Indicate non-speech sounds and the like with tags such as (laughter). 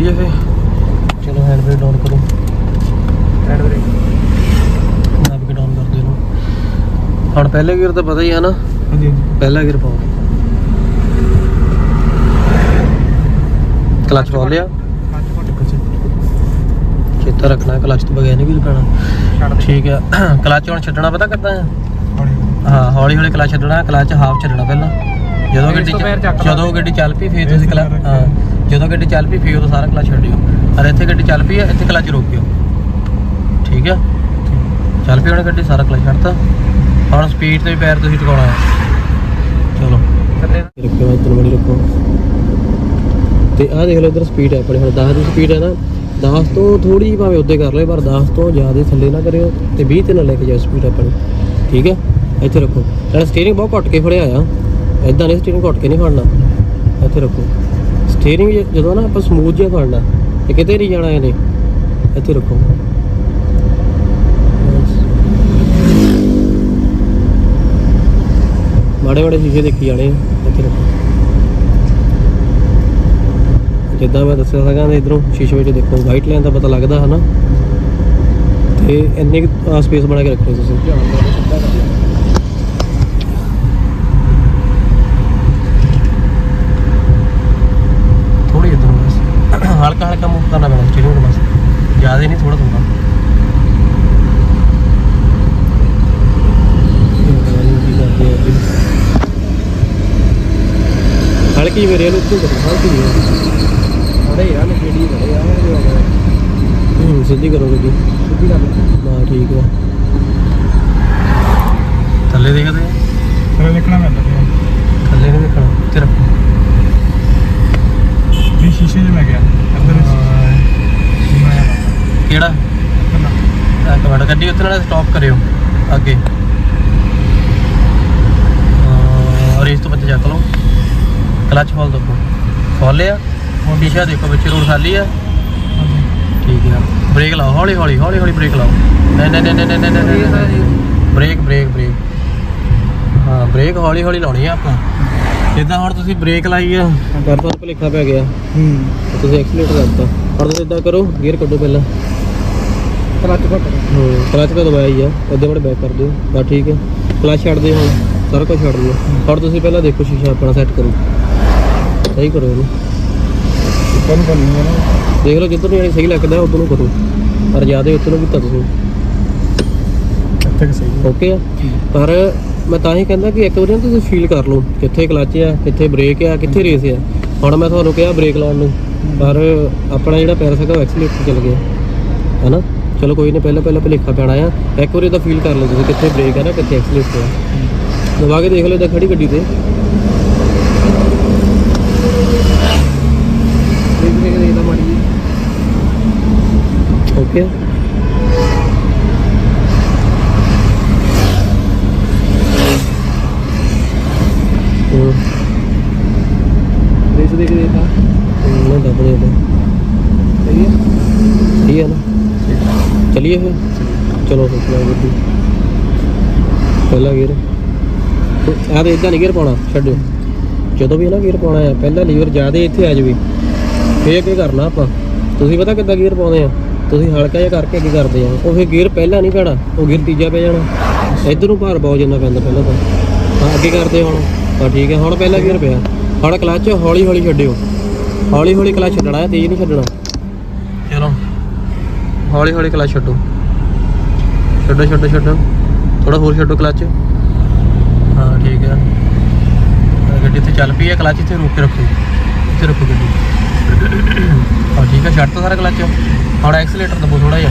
ਚੱਲੀਏ ਫੇ ਚਲੋ ਹੈਂਡ ਬ੍ਰੇਕ ਡਾਊਨ ਕਰੋ। ਹੈਂਡ ਬ੍ਰੇਕ ਨਾ ਵੀ ਡਾਊਨ ਕਰ ਦੇ ਨੂੰ ਹੁਣ ਪਹਿਲੇ ਗੇਅਰ ਤਾਂ ਪਤਾ ਹੀ ਹੈ ਨਾ। ਹਾਂਜੀ ਪਹਿਲਾ ਗੇਅਰ ਪਾਓ। ਕਲਚ ਪਾ ਲਿਆ। ਚੇਤਾ ਰੱਖਣਾ ਕਲਚ ਤੋਂ ਬਗੈਰ ਨਹੀਂ ਵੀਲ ਠੀਕ ਆ। ਕਲਚ ਹੁਣ ਛੱਡਣਾ ਪਤਾ ਕਰਦਾ ਹੈ ਹਾਂ ਹੌਲੀ ਹੌਲੀ ਕਲਚ ਛੱਡਣਾ ਕਲਚ ਹਾਫ ਛੱਡਣਾ ਪਹਿਲਾਂ। ਜਦੋਂ ਗੱਡੀ ਜਦੋਂ ਗੱਡੀ ਚੱਲ ਪਈ ਫੇਰ ਤੁਸੀਂ ਕਲਚ ਹਾਂ। ਜਦੋਂ ਗੱਡੀ ਚੱਲ ਪਈ, ਫੇਰ ਉਦੋਂ ਸਾਰਾ ਕਲਚ ਛੱਡਿਓ ਔਰ ਇੱਥੇ ਗੱਡੀ ਚੱਲ ਪਈ ਆ ਇੱਥੇ ਕਲਚ ਰੋਕਿਓ ਠੀਕ ਹੈ? ਚੱਲ ਪਈ ਹੁਣ ਗੱਡੀ, ਸਾਰਾ ਕਲਚ ਛੱਡਤਾ। ਹੁਣ ਸਪੀਡ ਤੇ ਵੀ ਪੈਰ ਤੁਸੀਂ ਟਿਕਾਉਣਾ ਹੈ। ਚਲੋ। ਥੱਲੇ ਇਧਰ ਬੜੀ ਰੱਖੋ। ਤੇ ਆਹ ਦੇਖ ਲਓ ਇਧਰ ਸਪੀਡ ਹੈ, ਆਪਣੇ ਹੁਣ 10 ਦੀ ਸਪੀਡ ਹੈ ਨਾ। 10 ਤੋਂ ਥੋੜੀ ਜਿਹੀ ਭਾਵੇਂ ਉੱਤੇ ਕਰ ਲਓ, ਪਰ 10 ਤੋਂ ਜ਼ਿਆਦਾ ਥੱਲੇ ਨਾ ਕਰਿਓ ਤੇ 20 ਤੇ ਨਾ ਲੈ ਕੇ ਜਾਓ ਸਪੀਡ ਆਪਣੀ। ਠੀਕ ਹੈ? ਇੱਥੇ ਰੱਖੋ। ਨਾਲ ਸਟੀਅਰਿੰਗ ਬਹੁਤ ਘੁੱਟ ਕੇ ਫੜਿਆ ਆ। ਇਦਾਂ ਨਹੀਂ ਸਟੀਅਰਿੰਗ ਘੁੱਟ ਕੇ ਨਹੀਂ ਫੜਨਾ। ਇੱਥੇ ਰੱਖੋ। ਸਟੀਅਰਿੰਗ ਜਦੋਂ ਨਾ ਆਪਾਂ ਸਮੂਥ ਜਿਹਾ ਫੜਨਾ ਤੇ ਕਿਤੇ ਨਹੀਂ ਜਾਣਾ ਇਹਨੇ, ਇੱਥੇ ਰੱਖੋ। ਮਾੜੇ ਮਾੜੇ ਸ਼ੀਸ਼ੇ ਦੇਖੀ ਜਾਣੇ ਇੱਥੇ ਰੱਖੋ। ਜਿੱਦਾਂ ਮੈਂ ਦੱਸਿਆ ਸੀਗਾ ਨਾ ਇਧਰੋਂ, ਸ਼ੀਸ਼ੇ ਵਿੱਚ ਦੇਖੋ ਵਾਈਟ ਲਾਈਨ ਦਾ ਪਤਾ ਲੱਗਦਾ ਹਨਾ। ਤੇ ਇੰਨੀ ਸਪੇਸ ਬਣਾ ਕੇ ਰੱਖਣੀ ਤੁਸੀਂ ਥੋੜੀ ਇਧਰੋਂ ਬਸ ਹਲਕਾ ਪੈਣਾ ਸਟੀਅਰਿੰਗ ਨੂੰ ਬਸ। ਜ਼ਿਆਦਾ ਨਹੀਂ ਥੋੜਾ ਥੋੜਾ ਹਲਕੀ ਮੇਰੇ ਨੂੰ ਉੱਤੇ ਕਰੋ ਹਲਕੀ ਜਿਹੀ ਥੋੜੇ ਯਾਰ ਜਿਹੜੀ ਬੜੇ ਆ ਹੋ ਸਿੱਧੀ ਕਰੋਗੇ ਜੀ? ਸਿੱਧੀ ਗੱਲ ਹਾਂ ਠੀਕ ਹੈ ਥੱਲੇ ਦੇਖਦੇ ਆ। ਥੱਲੇ ਲਿਖਣਾ ਪੈਂਦਾ ਥੱਲੇ ਨਹੀਂ ਦੇਖਣਾ ਰੱਖੋ। ਵੀ ਸ਼ੀਸ਼ੇ 'ਚ ਮੈਂ ਗਿਆ। ਕਿਹੜਾ? ਇੱਕ ਮਿੰਟ ਗੱਡੀ ਉੱਥੇ ਨਾਲ ਸਟਾਪ ਕਰਿਓ ਅੱਗੇ। ਔਰ ਇਸ ਤੋਂ ਬੱਚੇ ਚੱਕ ਲਓ। ਕਲਚ ਫੋਲ ਦੱਬੋ ਖੋਲਿਆ ਹੁਣ ਪਿੱਛੇ ਦੇਖੋ ਵਿੱਚ ਰੋਡ ਖਾਲੀ ਆ। ਠੀਕ ਹੈ ਬ੍ਰੇਕ ਲਾਓ ਹੌਲੀ ਹੌਲੀ ਹੌਲੀ ਹੌਲੀ ਬ੍ਰੇਕ ਲਾਓ। ਨਹੀਂ ਨਹੀਂ ਨਹੀਂ ਨਹੀਂ ਨਹੀਂ ਬ੍ਰੇਕ ਬ੍ਰੇਕ ਬ੍ਰੇਕ ਹਾਂ ਬ੍ਰੇਕ ਹੌਲੀ ਹੌਲੀ ਲਾਉਣੀ ਆ ਆਪਾਂ। ਜਿੱਦਾਂ ਹੁਣ ਤੁਸੀਂ ਬ੍ਰੇਕ ਲਾਈ ਆ ਪਰ ਭੁਲੇਖਾ ਪੈ ਗਿਆ। ਹੂੰ। ਤੁਸੀਂ ਐਕਸੀਲੇਟਰ ਕਰਤਾ। ਹੁਣ ਤੁਸੀਂ ਇਦਾਂ ਕਰੋ ਗੇਅਰ ਕੱਢੋ ਪਹਿਲਾਂ। ਕਲੱਚ ਘੁੱਟ ਹੂੰ ਕਲਚ ਤਾਂ ਦਬਾਇਆ ਹੀ ਆ ਅੱਧੇ ਬੜੇ ਬੈਕ ਕਰ ਦਿਓ ਬਸ ਠੀਕ ਹੈ। ਕਲਚ ਛੱਡ ਦਿਓ ਹੁਣ ਸਾਰਾ ਕੁਝ ਛੱਡ ਦਿਓ। ਹੁਣ ਤੁਸੀਂ ਪਹਿਲਾਂ ਦੇਖੋ ਸ਼ੀਸ਼ਾ ਆਪਣਾ ਸੈੱਟ ਕਰੋ। ਸਹੀ ਕਰੋ ਇਹਨੂੰ। ਉੱਪਰ ਨੂੰ ਕਰਨੀ ਹੈ ਨਾ। ਦੇਖ ਲਓ ਜਿੱਧਰ ਨੂੰ ਸਹੀ ਲੱਗਦਾ ਉਧਰ ਨੂੰ ਕਰੋ। ਪਰ ਜ਼ਿਆਦਾ ਉੱਧਰ ਨੂੰ ਕੀਤਾ ਤੁਸੀਂ। ਇੱਥੇ ਕਿ ਸਹੀ ਓਕੇ ਆ? ਪਰ ਮੈਂ ਤਾਂ ਹੀ ਕਹਿੰਦਾ ਕਿ ਇੱਕ ਵਾਰੀ ਨਾ ਤੁਸੀਂ ਫੀਲ ਕਰ ਲਓ ਕਿੱਥੇ ਕਲਚ ਆ ਕਿੱਥੇ ਬ੍ਰੇਕ ਆ ਕਿੱਥੇ ਰੇਸ ਆ। ਹੁਣ ਮੈਂ ਤੁਹਾਨੂੰ ਕਿਹਾ ਬ੍ਰੇਕ ਲਾਉਣ ਨੂੰ। ਪਰ ਆਪਣਾ ਜਿਹੜਾ ਪੈਰ ਸੀਗਾ ਉਹ ਐਕਸੀਲੇਟਰ ਚੱਲ ਗਿਆ। ਹੈਨਾ? ਚਲੋ ਕੋਈ ਨਹੀਂ ਪਹਿਲਾਂ ਪਹਿਲਾਂ ਭੁਲੇਖਾ ਪੈਣਾ ਆ। ਇੱਕ ਵਾਰੀ ਤਾਂ ਫੀਲ ਕਰ ਲਓ ਤੁਸੀਂ ਕਿੱਥੇ ਬ੍ਰੇਕ ਆ ਨਾ, ਕਿੱਥੇ ਐਕਸੀਲੇਟਰ ਆ। ਦਬਾ ਕੇ ਦੇਖ ਲਓ ਤਾਂ ਖੜੀ ਗੱਡੀ ਤੇ। ਦੇਖ ਦੇਖ ਦੇਖਦਾ ਮਾੜੀ ਜੀ ਓਕੇ ਹੂੰ ਦੇਖ ਦੇਖ ਦੇਖਦਾ ਨਾ ਦੱਬ ਦੇ ਦੇ ਸਹੀ ਹੈ ਠੀਕ ਹੈ ਨਾ ਚਲਿਏ ਫਿਰ? ਚਲੋ ਫਿਰ ਚਲਾਓ ਗੱਡੀ ਪਹਿਲਾ ਗੇਅਰ ਆ ਤੇ ਇਦਾਂ ਨਹੀਂ ਗੇਅਰ ਪਾਉਣਾ, ਛੱਡਿਓ। ਜਦੋਂ ਵੀ ਨਾ ਗੇਅਰ ਪਾਉਣਾ ਹੈ ਪਹਿਲਾ ਲੀਵਰ ਜ਼ਿਆਦਾ ਇੱਥੇ ਆ ਜਾਵੇ। ਫੇਰ ਕੀ ਕਰਨਾ ਆਪਾਂ। ਤੁਸੀਂ ਪਤਾ ਕਿੱਦਾਂ ਗੇਅਰ ਪਾਉਂਦੇ ਆ? ਤੁਸੀਂ ਹਲਕਾ ਜਿਹਾ ਕਰਕੇ ਅੱਗੇ ਕਰਦੇ ਆ। ਉਹ ਫੇਰ ਗੇਅਰ ਪਹਿਲਾਂ ਨਹੀਂ ਪੈਣਾ, ਉਹ ਗੇਅਰ ਤੀਜਾ ਪੈ ਜਾਣਾ। ਇੱਧਰ ਭਾਰ ਬਹੁਤ ਜਿੰਨਾ ਪੈਂਦਾ ਪਹਿਲਾਂ ਤਾਂ। ਹਾਂ, ਅੱਗੇ ਕਰਦੇ ਹੁਣ। ਹਾਂ, ਠੀਕ ਹੈ ਹੁਣ ਪਹਿਲਾ ਗੇਅਰ ਪਿਆ। ਹੁਣ ਕਲੱਚ ਹੌਲੀ ਹੌਲੀ ਛੱਡਿਓ। ਹੌਲੀ ਹੌਲੀ ਕਲੱਚ ਛੱਡਣਾ ਹੈ ਤੇਜ਼ ਨਹੀਂ ਛੱਡਣਾ। ਹੌਲੀ ਹੌਲੀ ਕਲਚ ਛੱਡੋ। ਛੱਡੋ ਛੱਡੋ ਛੱਡੋ। ਥੋੜਾ ਹੋਰ ਛੱਡੋ ਕਲਚ ਹਾਂ ਠੀਕ ਹੈ ਗੱਡੀ ਇੱਥੇ ਚੱਲ ਪਈ ਹੈ ਕਲਚ ਇੱਥੇ ਰੋਕ ਕੇ ਰੱਖੋ। ਇੱਥੇ ਰੱਖੋ ਗੱਡੀ। (coughs) ਹਾਂ ਠੀਕ ਹੈ ਛੱਡ ਤਾ ਸਾਰਾ ਕਲਚ ਹੁਣ ਐਕਸੀਲੇਟਰ ਦਬੋ ਥੋੜਾ ਜਿਹਾ।